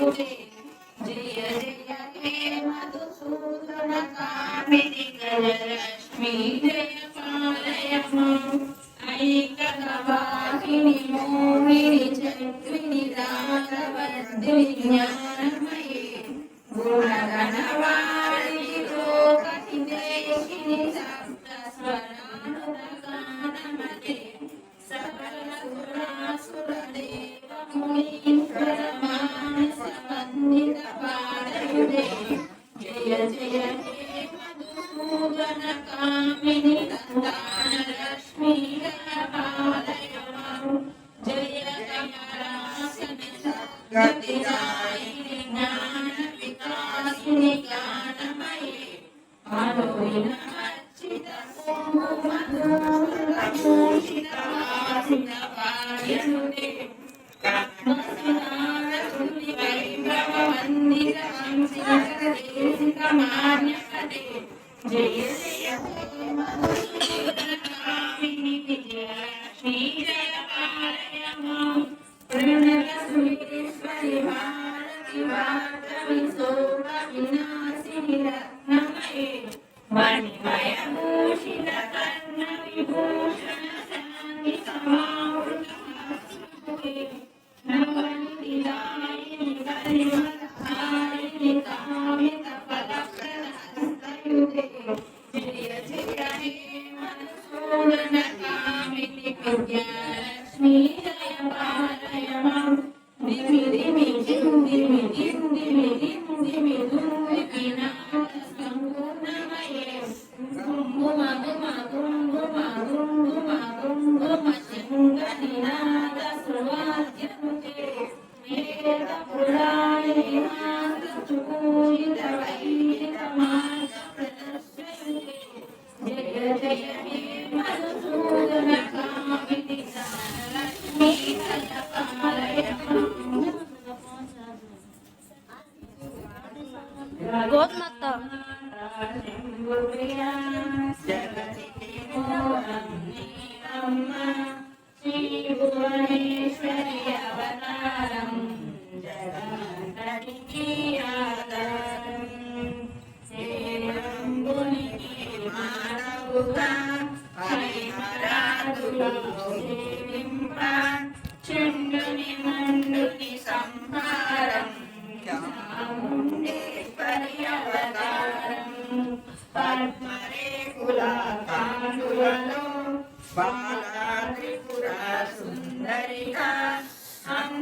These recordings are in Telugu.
Bye. minha Kade. Uhum. De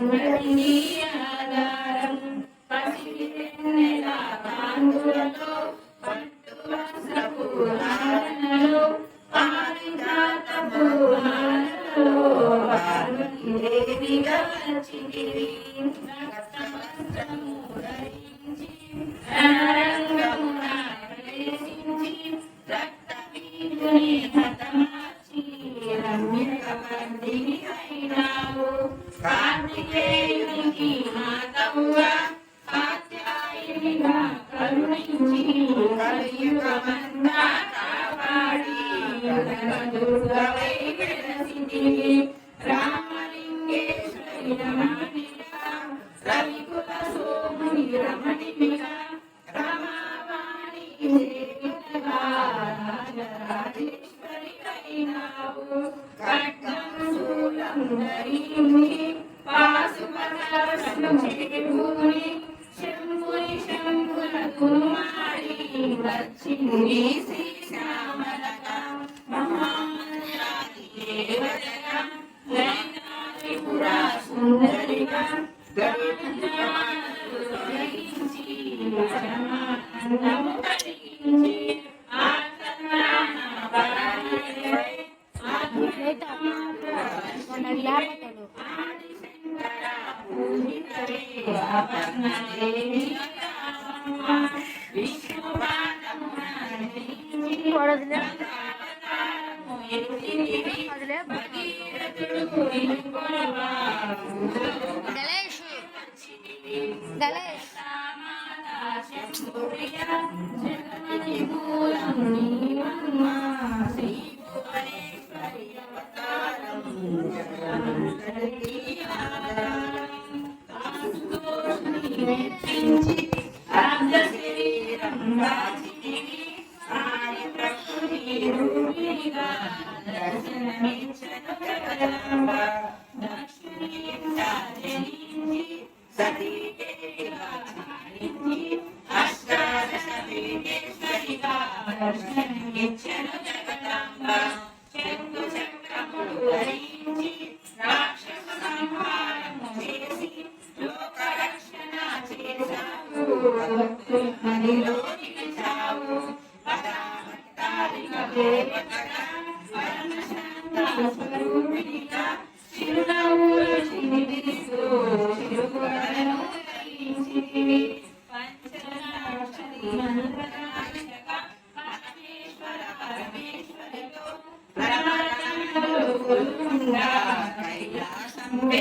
Hallelujah. Thank you. Thank you.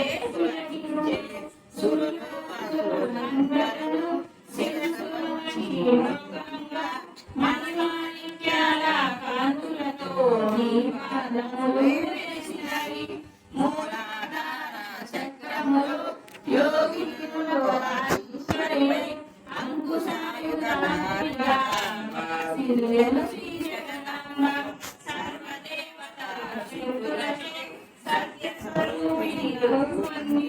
Yeah. one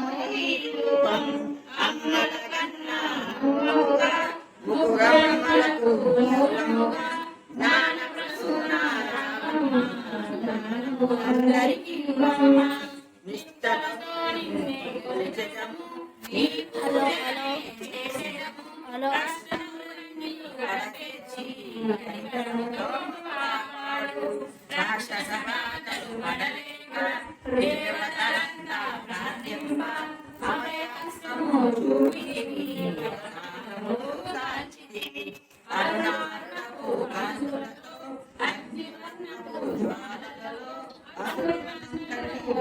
Thank you.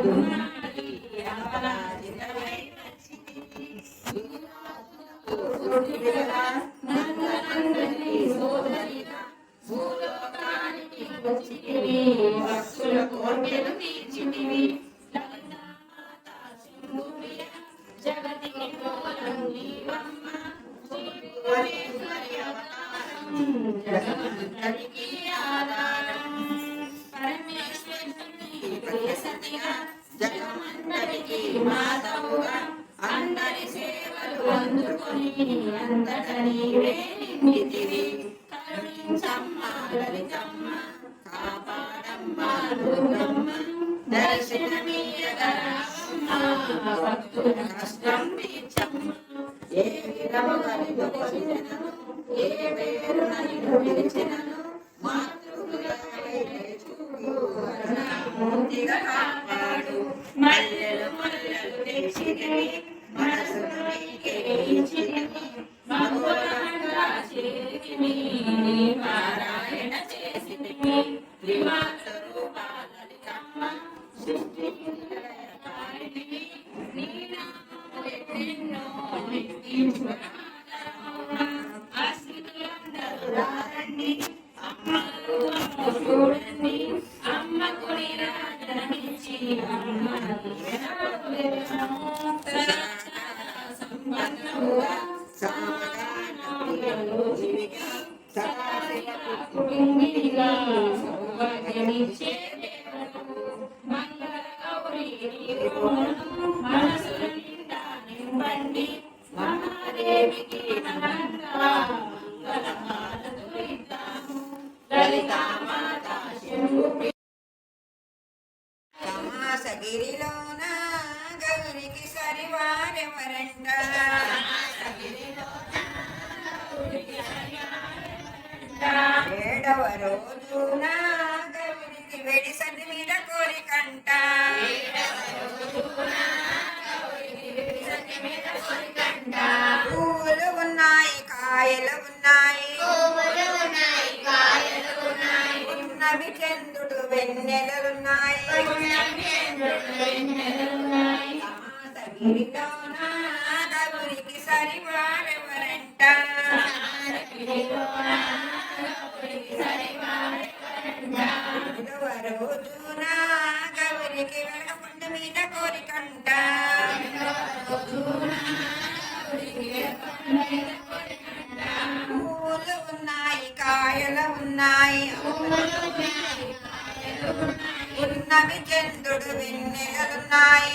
네. మాతవుగా అందరి సేవలు అందుకొని అంతట నీవే నిండితివి కరుణించమ్మ లలితమ్మ కాపాడమ్మ దుర్గమ్మ భక్తుల కష్టం తీర్చమ్మ. ఏ ఏ చూడు కరుణామూర్తిగా కాపాడు. మల్లెలు మల్లెలు తెచ్చితివి సమాసగిరిలోన గౌరికి సరివారెవరంట? ఏడవ కాయలు ఉన్నాయి ఉన్నవి చంద్రుడు వెన్నెలలున్నాయి. సమాసగిరిలోన గౌరికి సరివారెవరంట ఉన్నాయి ఉన్నవి చంద్రుడు వెన్నెలలున్నాయి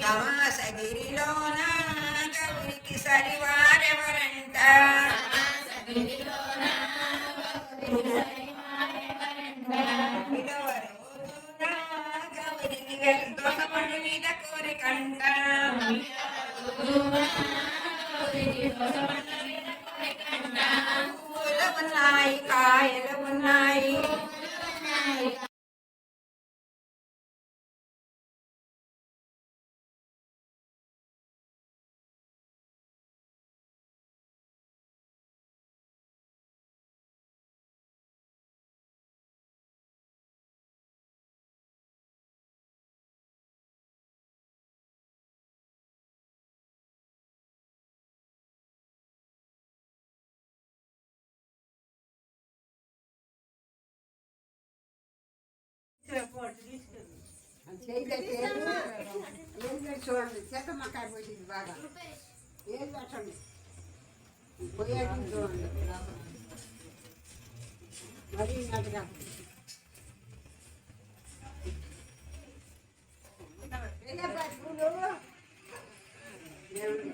సమాసగిరిలోన గౌరికి సరివారెవరంట? ఐదవ గౌరికి దోసపండు మీద కోరికంట. นายกายและวันไหน చూడండి చెత్తమ్మకాయ పోసింది బాగా ఏం పెట్టండి పోయేది చూడండి మరీ నదిగా పూలు దేవుడికి